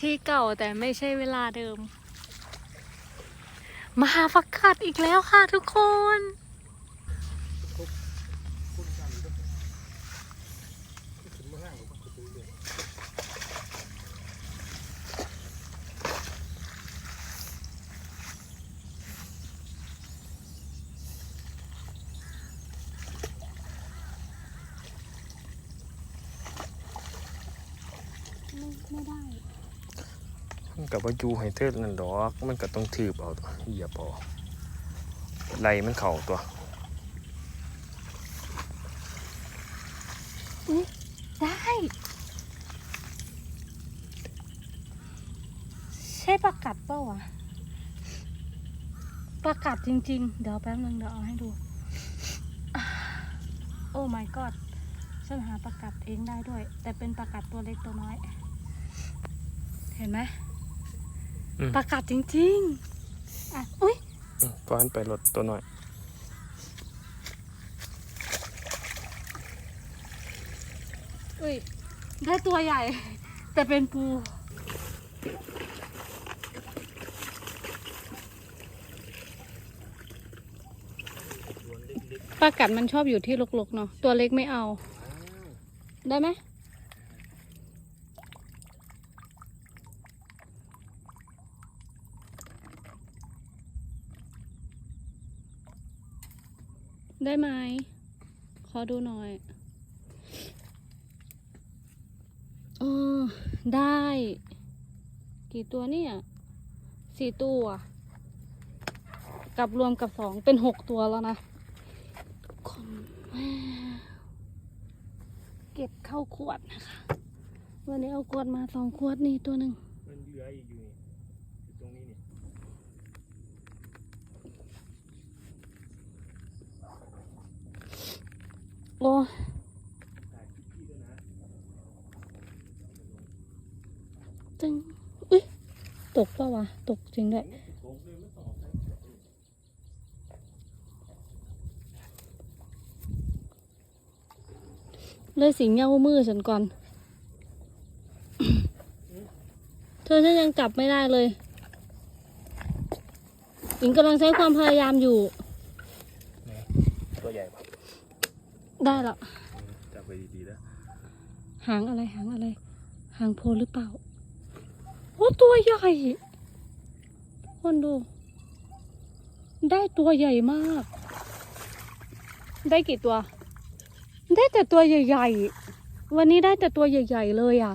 ที่เก่าแต่ไม่ใช่เวลาเดิมมาหาฟักกัดอีกแล้วค่ะทุกคน ไม่ไม่ได้ มันกับว่าอยู่ให้เทิดนั่นดอก มันก็ต้องถืบเอาเหยียบเอาไหลมันเข่าตัวได้ใช่ประกัดเปล่าวะประกัดจริง ๆ เดี๋ยวแป๊บนึงเดี๋ยวเอาให้ดู โอ้ my god ฉันหาประกัดเองได้ด้วย แต่เป็นประกัดตัวเล็กตัวน้อย เห็นไหม ประกัดจริงๆอะอุ้ยอืมก้อนไปรถตัวหน่อยอุ้ยได้ตัวใหญ่ แต่เป็นปูปลากัดมันชอบอยู่ที่ลกๆเนาะตัวเล็กไม่เอา ได้ไหม ได้ไหม ขอดูหน่อยเออได้ กี่ตัวเนี่ยสี่ตัว กับรวมกับสองเป็นหกตัวแล้วนะเก็บเข้าขวดนะคะ วันนี้เอาขวดมาสองขวดนี่ตัวหนึ่ง มันเหลืออีกอยู่นี่อยู่ตรงนี้นี่ โอ้จึงอุ้ยตกปะวะ ตกจริงด้วยเลยสิงเงามือฉันก่อน เธอฉันยังจับไม่ได้เลยหญิงกำลังใช้ความพยายามอยู่ ตัวใหญ่ปะ ได้แล้วจับไปดีๆแล้วหางอะไรหางอะไร หางโพลหรือเปล่า โอ้ตัวใหญ่คนดู ได้ตัวใหญ่มาก ได้กี่ตัว ได้แต่ตัวใหญ่ๆ วันนี้ได้แต่ตัวใหญ่ๆเลยอะ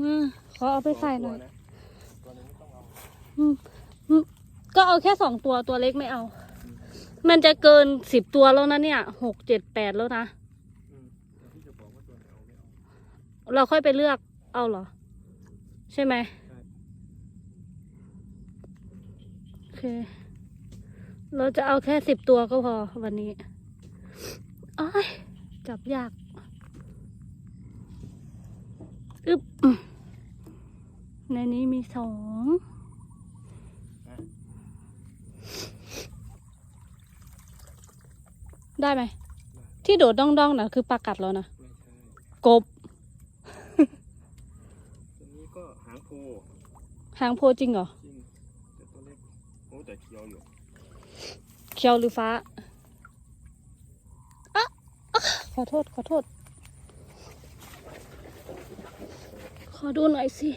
มาขอเอาไปใส่หน่อยตัวนึงไม่ต้องเอาอืมอืมก็เอาแค่สองตัวตัวเล็กไม่เอา มันจะเกินสิบตัวแล้วนะเนี่ยหกเจ็ดแปดแล้วนะอืมแล้วพี่จะบอกว่าตัวไหนเอาไม่เอาเราค่อยไปเลือกเอาเหรอ ใช่ไหมใช่โอเค เราจะเอาแค่สิบตัวก็พอวันนี้อ้ายจับยากอึบอืมในนี้มีสอง ได้ไหม ที่โดดด้องๆนะคือปลากัดแล้วนะ ไม่ใช่กบ ตัวนี้ก็หางโพหางโพจริงเหรอ จริงแต่ตัวเล็กโอ้แต่เคี้ยวอยู่เขียวหรือฟ้าอะอะขอโทษ ขอโทษ ขอดูหน่อยสิ เ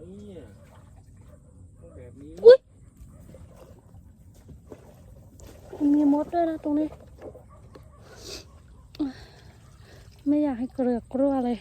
นี่ยต้องแบบนี้ อุ๊ย มีมดด้วยนะตรงนี้ ไม่อยากให้เกลือกกลัวเลย